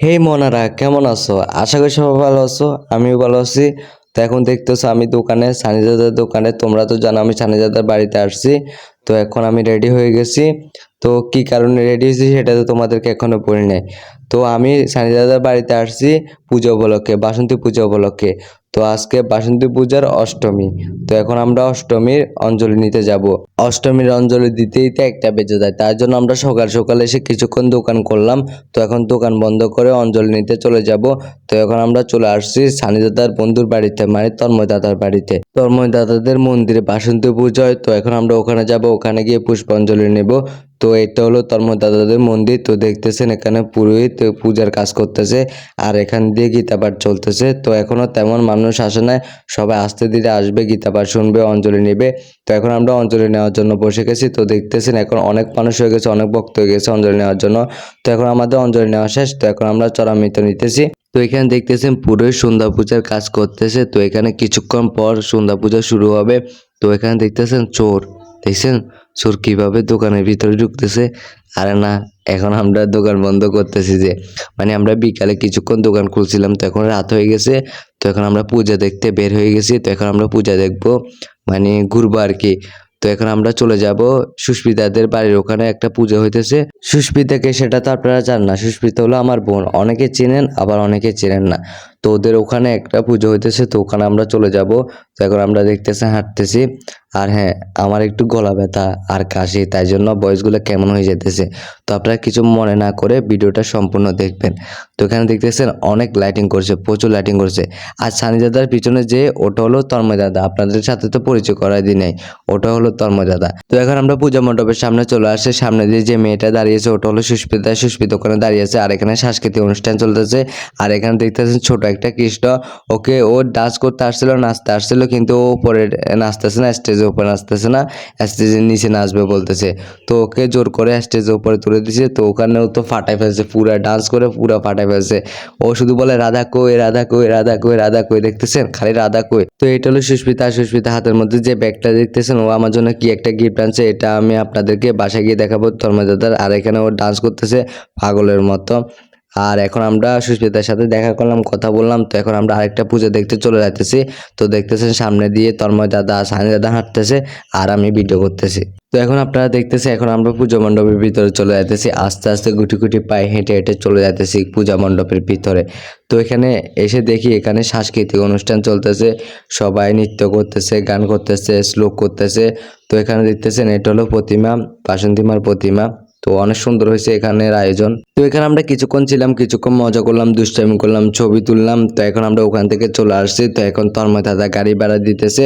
হেই মনারা, কেমন আছো? আশা করি সবাই ভালো আছো, আমিও ভালো আছি। তো এখন দেখতেছো আমি দোকানে সানিজাদার দোকানে। তোমরা তো জানো আমি সানিজাদার বাড়িতে আসছি। তো এখন আমি রেডি হয়ে গেছি। তো কি কারণে রেডি হয়েছি সেটা তো তোমাদেরকে এখনও বলি নাই। তো আমি সানিজাদার বাড়িতে আসছি পুজো উপলক্ষে, বাসন্তী পুজো উপলক্ষে। তো আজকে বাসন্তী পূজার অষ্টমী। তো এখন আমরা অষ্টমীর অঞ্জলি নিতে যাব। অষ্টমীর অঞ্জলি দিতেই তো একটা বেজে যায়, তার জন্য আমরা সকাল সকাল এসে কিছুক্ষণ দোকান করলাম। তো এখন দোকান বন্ধ করে অঞ্জলি নিতে চলে যাব। তো এখন আমরা চলে আসছি সানিদাদার বন্ধুর বাড়িতে মানে তন্ময় দাদার বাড়িতে। তন্ময় দাদাদের মন্দিরে বাসন্তী পুজোয় তো এখন আমরা ওখানে যাব, ওখানে গিয়ে পুষ্পাঞ্জলি নেব। তো এটা হলো তন্ময় দাদাদের মন্দির। তো দেখতেছেন এখানে পুরোহিত পূজার কাজ করতেছে আর এখান দিয়ে গীতাপাঠ চলতেছে। তো এখনও তেমন মানুষ আসে না সবাই আস্তে ধীরে আসবে গীতাপাঠ শুনবে, অঞ্জলি নেবে। তো এখন আমরা অঞ্জলি নেওয়ার জন্য বসে গেছি। তো দেখতেছেন এখন অনেক মানুষ হয়ে গেছে, অনেক ভক্ত হয়ে গেছে অঞ্জলি নেওয়ার জন্য। তো এখন আমাদের অঞ্জলি নেওয়া শেষ। তো এখন আমরা চরামিত নিতেছি। তো এখানে দেখতেছেন পুরোহিত সন্ধ্যা পূজার কাজ করতেছে। তো এখানে কিছুক্ষণ পর সন্ধ্যা পূজা শুরু হবে। তো এখানে দেখতেছেন চোর। দেখছেন? চোর কীভাবে দোকানের ভিতরে ঢুকতেছে? আরে না, এখন আমরা দোকান বন্ধ করতেছি যে। মানে আমরা বিকালে কিছুক্ষণ দোকান খুলছিলাম, তো এখন রাত হয়ে গেছে। তো এখন আমরা পূজা দেখতে বের হয়ে গেছি, তো এখন আমরা পূজা দেখব। মানে ঘুরবো আর কি। তো এখন আমরা চলে যাব সুস্মিতাদের বাড়ির ওখানে একটা পুজো হইতেছে। সুস্মিতাকে সেটা তো আপনারা জান না। সুস্মিতা হলো আমার বোন। অনেকে চেনেন, আবার অনেকে চেনেন না। তো ওদের ওখানে একটা পুজো হইতেছে, তো ওখানে আমরা চলে যাব। তো এখন আমরা দেখতেছি, হাঁটতেছি। আর হ্যাঁ আমার একটু গলা ব্যথা আর কাশি, তাই জন্য বয়সগুলো কেমন হয়ে যেতেছে। তো আপনারা কিছু মনে না করে ভিডিওটা সম্পূর্ণ দেখবেন। তো এখানে দেখতেছেন, অনেক লাইটিং করছে, প্রচুর লাইটিং করছে। আর সানি দাদার পিছনে যে ওটা হলো তন্ময় দাদা, আপনাদের সাথে তো পরিচয় করাই দিই নাই, ওটা হলো তন্ময় দাদা। তো এখন আমরা পূজা মণ্ডপের সামনে চলে আসছে, সামনে দিয়ে যে মেয়েটা দাঁড়িয়েছে ওটা হলো সুস্মিতা সুস্মিতা ওখানে দাঁড়িয়ে আছে। আর এখানে সাংস্কৃতিক অনুষ্ঠান চলতেছে। আর এখানে দেখতেছেন ছোট একটা কৃষ্ণ। ওকে ও ডান্স করতে আসছিল, নাচতে আসছিল, কিন্তু ও উপরে নাচতেছে না স্টেজের উপরে নাচতেছে না স্টেজের নিচে নাচবে বলতেছে। তো ওকে জোর করে স্টেজের উপরে তুলে দিছে, তো ওখানেও তো ফাটাই ফেলছে, পুরা ডান্স করে পুরা ফাটাই ফেলছে। ও শুধু বলে, রাধা কই রাধা কই রাধা কই রাধা কই, দেখতেছেন? খালি রাধা কই। তো এটা হলো সুস্মিতা সুস্মিতা হাতের মধ্যে যে ব্যাগটা দেখতেছেন, ও আমার জন্য কি একটা গিফট আনছে, এটা আমি আপনাদেরকে বাসায় গিয়ে দেখাবো। ধর্মদাদার, আর এখানে ও ডান্স করতেছে পাগলের মতো। আর এখন আমরা সুস্মিতার সাথে দেখা করলাম, কথা বললাম, তো এখন আমরা আরেকটা পুজো দেখতে চলে যাইতেছি। তো দেখতেছেন সামনে দিয়ে তন্ময় দাদা, সানি দাদা হাঁটতেছে আর আমি ভিডিও করতেছি। তো এখন আপনারা দেখতেছি, এখন আমরা পূজা মণ্ডপের ভিতরে চলে যাইতেছি। আস্তে আস্তে গুটি গুটি পায়ে হেঁটে হেঁটে চলে যাইতেছি পূজা মণ্ডপের ভিতরে। তো এখানে এসে দেখি এখানে সাংস্কৃতিক অনুষ্ঠান চলতেছে, সবাই নৃত্য করতেছে, গান করতেছে, শ্লোক করতেছে। তো এখানে দেখতেছেন, এটা হলো প্রতিমা, বাসন্তীমার প্রতিমা। তো অনেক সুন্দর হয়েছে এখানের আয়োজন। তো এখানে আমরা কিছুক্ষণ ছিলাম, কিছুক্ষণ মজা করলাম, দুষ্টামি করলাম, ছবি তুললাম। তো এখন আমরা ওখান থেকে চলে আসছি। তো এখন তন্ময় দাদা গাড়ি ভাড়া দিতেছে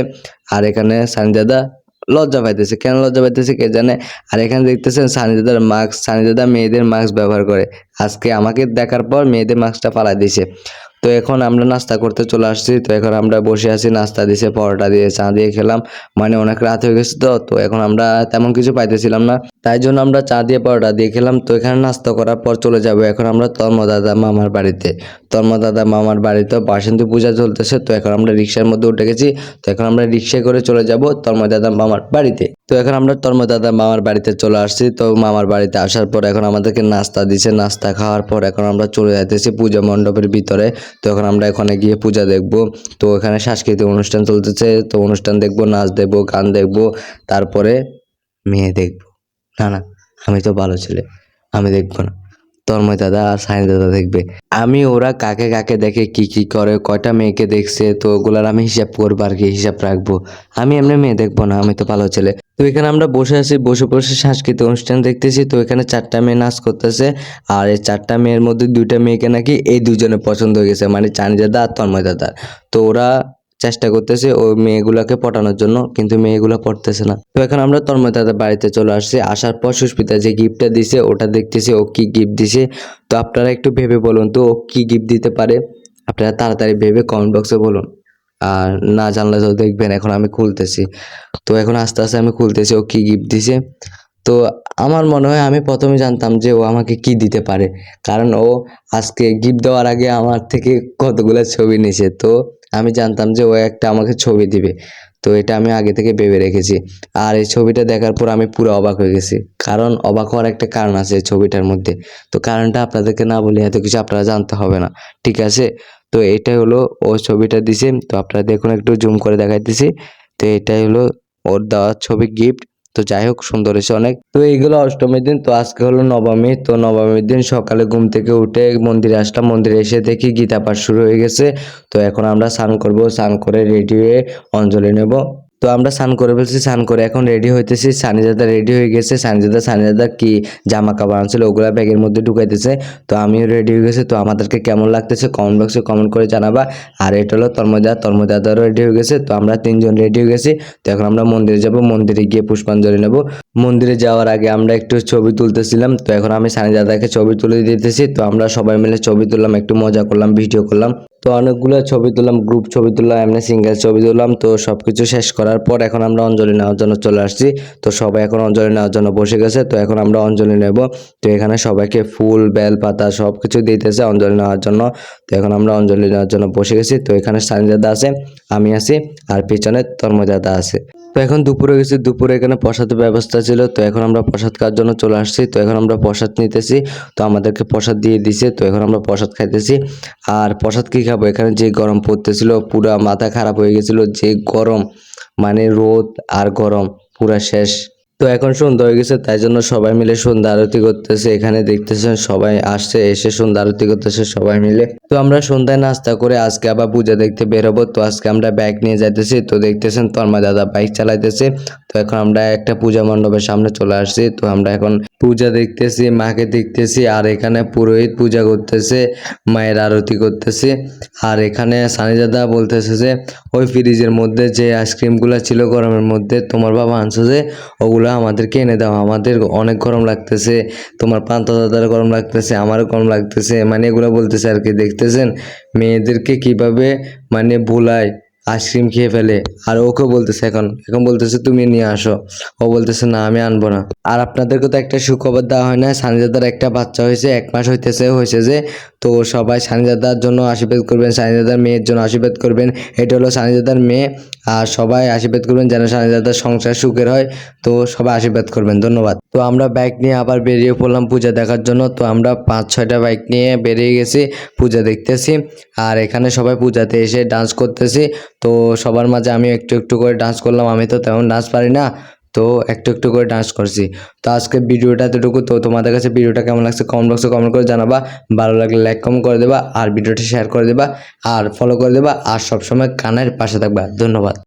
আর এখানে সানি দাদা লজ্জা পাইতেছে। কেন লজ্জা পাইতেছে কে জানে? আর এখানে দেখতেছেন সানি দাদার মাস্ক, সানি দাদা মেয়েদের মাস্ক ব্যবহার করে। আজকে আমাকে দেখার পর মেয়েদের মাস্কটা পালা দিছে তো এখন আমরা নাস্তা করতে চলে আসছি। তো এখন আমরা বসে আছি, নাস্তা দিয়েছে পরোটা দিয়ে, চা দিয়ে খেলাম। মানে অনেক রাত হয়ে গেছে তো তো এখন আমরা তেমন কিছু পাইতেছিলাম না। তাই জন্য আমরা চা দিয়ে, পরোটা দিয়ে খেলাম। তো এখানে নাস্তা করার পর চলে যাব। এখন আমরা তর্মদাদা মামার বাড়িতে। তন্ম দাদা মামার বাড়িতে বাসন্তী পূজা চলতেছে, তো এখন আমরা রিক্সার মধ্যে উঠে গেছি, তো এখন আমরা রিক্সায় করে চলে যাব তন্ময় দাদা মামার বাড়িতে। তো এখন আমরা তন্ময় দাদা মামার বাড়িতে চলে আসছি, তো মামার বাড়িতে আসার পর এখন আমাদেরকে নাস্তা দিছে, নাস্তা খাওয়ার পর এখন আমরা চলে যাইতেছি পূজা মণ্ডপের ভিতরে, তো এখন আমরা এখানে গিয়ে পূজা দেখব। তো এখানে সাংস্কৃতিক অনুষ্ঠান চলতেছে, তো অনুষ্ঠান দেখব, নাচ দেখব, গান দেখব, তারপরে মেয়ে দেখব। না না, আমি তো ভালো ছেলে, আমি দেখব না। তন্ময় দাদা আর সাইন দাদা দেখবে। আমি ওরা কাকে কাকে দেখে কি কি করে, কয়টা মেয়েকে দেখছে, তো ওগুলার আমি হিসাব করব আর কি, হিসাব রাখব। আমি এমনি মেয়ে দেখব না, আমি তো ভালো ছেলে। তো এখানে আমরা বসে আছি, বসে বসে সাংস্কৃতিক অনুষ্ঠান দেখতেছি, তো এখানে চারটা মেয়ে নাচ করতেছে। আর এই চারটা মেয়ের মধ্যে দুইটা মেয়েকে নাকি এই দুজনে পছন্দ হয়ে গেছে মানে চানি দাদা আর তন্ময় দাদা তো ওরা চেষ্টা করতেছে ওই মেয়েগুলাকে পটানোর জন্য, কিন্তু মেয়েগুলো পড়তেছে না। তো এখন আমরা তন্ময় বাড়িতে চলে আসছি। আসার পর সুস্মিতা যে গিফটটা দিছে, ওটা দেখতেছি ও কি গিফট দিছে। তো আপনারা একটু ভেবে বলুন তো, ও কি গিফট দিতে পারে? আপনারা তাড়াতাড়ি ভেবে কমেন্ট বক্সে বলুন। আর না জানলে তো দেখবেন, এখন আমি খুলতেছি। তো এখন আস্তে আস্তে আমি খুলতেছি, ও কি গিফট দিছে। তো আমার মনে হয় আমি প্রথমে জানতাম যে ও আমাকে কি দিতে পারে। কারণ ও আজকে গিফট দেওয়ার আগে আমার থেকে কতগুলো ছবি নিছে। তো আমি জানতাম যে ও একটা আমাকে ছবি দিবে। তো এটা আমি আগে থেকে ভেবে রেখেছি। আর এই ছবিটা দেখার পর আমি পুরো অবাক হয়ে গেছি। কারণ অবাক হওয়ার একটা কারণ আছে এই ছবিটার মধ্যে। তো কারণটা আপনাদেরকে না বলে এত কিছু আপনারা জানতে হবে না। ঠিক আছে? তো এটাই হলো ও ছবিটা দিছে। তো আপনারা দেখুন একটু জুম করে দেখাইতেছি। তো এটাই হলো ওর দেওয়ার ছবি গিফট তো যাই হোক, সুন্দর হয়েছে অনেক। তো এইগুলো অষ্টমীর দিন, তো আজকে হলো নবমী। তো নবমীর দিন সকালে ঘুম থেকে উঠে মন্দিরে আসলাম। মন্দিরে এসে দেখি গীতা পাঠ শুরু হয়ে গেছে। তো এখন আমরা স্নান করব। স্নান করে রেডি হয়ে অঞ্জলি নেব। তো আমরা স্নান করে ফেলছি, স্নান করে এখন রেডি হইতেছি। সানিজাদা রেডি হয়ে গেছে। সানিজাদা সানিজাদা কি জামা কাপড় আনছিল ওগুলো ব্যাগের মধ্যে ঢুকাইতেছে। তো আমিও রেডি হয়ে গেছে। তো আমাদেরকে কেমন লাগতেছে কমেন্ট বক্সে কমেন্ট করে জানাবা। আর এটা হলো তন্ময়দা তন্ময়দাদারও রেডি হয়ে গেছে। তো আমরা তিনজন রেডি হয়ে গেছি। তো এখন আমরা মন্দিরে যাব। মন্দিরে গিয়ে পুষ্পাঞ্জলি নেব। মন্দিরে যাওয়ার আগে আমরা একটু ছবি তুলতেছিলাম। তো এখন আমি সানিদাদাকে ছবি তুলে দিতেছি। তো আমরা সবাই মিলে ছবি তুললাম, একটু মজা করলাম, ভিডিও করলাম। তো অনেকগুলো ছবি তুললাম গ্রুপ ছবি তুললাম, এমনি সিঙ্গেল ছবি তুললাম, তো সব কিছু শেষ করার পর এখন আমরা অঞ্জলি নেওয়ার জন্য চলে আসছি। তো সবাই এখন অঞ্জলি নেওয়ার জন্য বসে গেছে, তো এখন আমরা অঞ্জলি নেব। তো এখানে সবাইকে ফুল বেল পাতা সব কিছু দিতেছে অঞ্জলি নেওয়ার জন্য। তো এখন আমরা অঞ্জলি নেওয়ার জন্য বসে গেছি। তো এখানে সানিদাদা আছে, আমি আছি, আর পিছনে তন্ময়দাদা আছে। তো এখন দুপুরে গেছি, দুপুরে এখানে প্রসাদের ব্যবস্থা ছিল। তো এখন আমরা প্রসাদ খাওয়ার জন্য চলে আসছি। তো এখন আমরা প্রসাদ নিতেছি। তো আমাদেরকে প্রসাদ দিয়ে দিছে। তো এখন আমরা প্রসাদ খাইতেছি। আর প্রসাদ কী খাব এখানে যে গরম পড়তেছিল, পুরা মাথা খারাপ হয়ে গেছিল, যে গরম মানে রোদ আর গরম, পুরা শেষ। তো এখন সন্ধ্যা হয়ে গেছে, তাই জন্য সবাই মিলে সন্ধ্যা আরতি করতেছে। এখানে দেখতেছেন সবাই আসছে, এসে সন্ধ্যা আরতি করতেছে সবাই মিলে। তো আমরা সন্ধ্যায় নাস্তা করে আজকে আবার পূজা দেখতে বেরোবো। তো আজকে আমরা বাইক নিয়ে যাইতেছি। তো দেখতেছেন তন্ময় দাদা বাইক চালাইতেছে। তো এখন আমরা একটা পূজা মণ্ডপের সামনে চলে আসছি। তো আমরা এখন পূজা দেখতেছি, মাকে দেখতেছি আর এখানে পুরোহিত পূজা করতেছে, মায়ের আরতি করতেছে। আর এখানে সানি দাদা বলতেছে যে, ওই ফ্রিজের মধ্যে যে আইসক্রিমগুলো ছিল গরমের মধ্যে, তোমার বাবা আনছে যে, ওগুলো আমাদেরকে এনে দাও। আমাদের অনেক গরম লাগতেছে, তোমার পান্তা দাদার গরম লাগতেছে, আমারও গরম লাগতেছে মানে এগুলো বলতেছে আর কি, দেখতেছেন? মেয়েদেরকে কীভাবে মানে ভুলায় আইসক্রিম খেয়ে ফেলে। আর ওকে বলতেছে এখন এখন বলতেছে, তুমি নিয়ে আসো। ও বলতেছে, না, আমি আনব না। আর আপনাদেরকে তো একটা সুখবর দেওয়া হয় না সানিদাদার একটা বাচ্চা হয়েছে, এক মাস হইতেছে, হয়েছে যে তো সবাই সানিদাদার জন্য আশীর্বাদ করবেন, সানিদাদার মেয়ের জন্য আশীর্বাদ করবেন। এটা হলো সানিদাদার মেয়ে। আর সবাই আশীর্বাদ করবেন যেন সানিদাদার সংসার সুখের হয়। তো সবাই আশীর্বাদ করবেন। ধন্যবাদ। তো আমরা বাইক নিয়ে আবার বেরিয়ে পড়লাম পূজা দেখার জন্য। তো আমরা পাঁচ, ছয়টা বাইক নিয়ে বেরিয়ে গেছি পূজা দেখতেছি। আর এখানে সবাই পূজাতে এসে ডান্স করতেছি। তো সবার মাঝে আমি একটু একটু করে ডান্স করলাম। আমি তো তেমন ডান্স পারি না। তো একটু একটু করে ডান্স করছি। তো আজকে ভিডিওটা এতটুকু। তো তোমাদের কাছে ভিডিওটা কেমন লাগছে কমেন্ট বক্সে কমেন্ট করে জানাবা। ভালো লাগলে লাইক কমেন্ট করে দেবা। আর ভিডিওটা শেয়ার করে দেবা। আর ফলো করে দেবা। আর সবসময় কানের পাশে থাকবা। ধন্যবাদ।